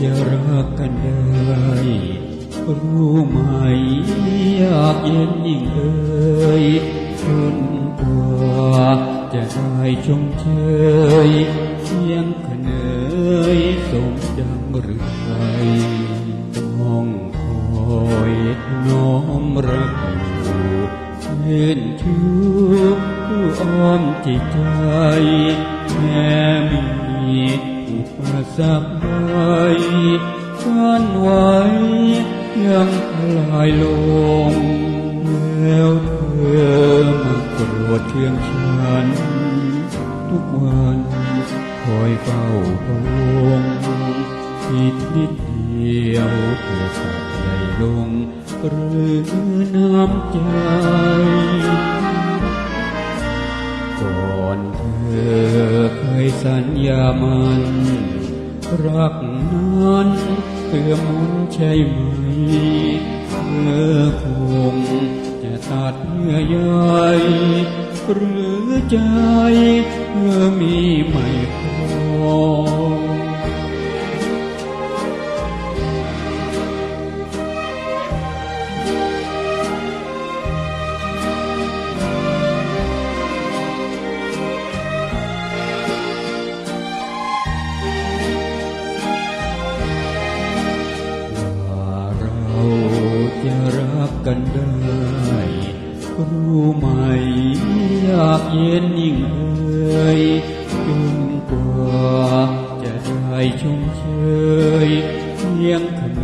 จะรักกันได้รู้ไหมอยากเย็นยิ่งเอ่ยจนกว่าจะได้ชมเชยเพียงขเนยสมดังหรือไทยต้องคอยน้อมรักอยู่ชื่นชู้อ้อมจิตใจแม้มี สรรคใดกันไว้ยังคลายลงแล้วเธอมาโกรธเคืองฉัน ทุกวันคอยเฝ้าพะวงผิดนิดเดียวเพื่อสักใหญ่ลง หรือน้ำใจก่อนเธอเคยสัญญามัน รักนั้นเพื่อมนใช่ไหมเธอคงจะตัดเยื่อใยหรือใจเธอมีไม่พอ กันได้รู้ไหมอยากเย็นยิ่งเอ่ยจนกว่าจะได้ชมเชยเพียงเน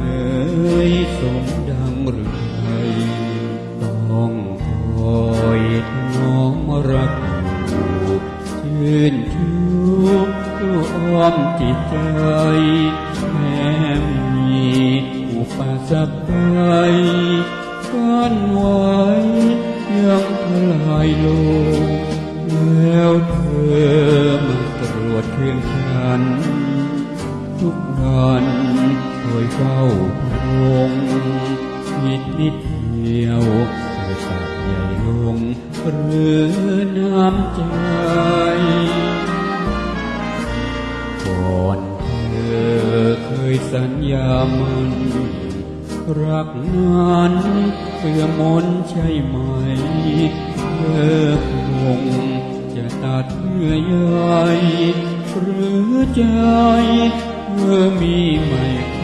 ยสมดังหรือไทยต้องคอยน้อมรักอยู่ชื่นชูผู้อ้อมจิตใจแม้มีอุปสรรคใด กันไว้ยังคลายลงแล้วเธอมาตรวจเคียงฉัน ทุกวันคอยเฝ้าพวงนิดนิดเดียวเธอสักใหญ่ลง หรือน้ำใจก่อนเธอเคยสัญญามัน รักนั้นเพื่อมนใช่ไหมเธอคงจะตัดเยื่อใยหรือใจเมื่อมีไม่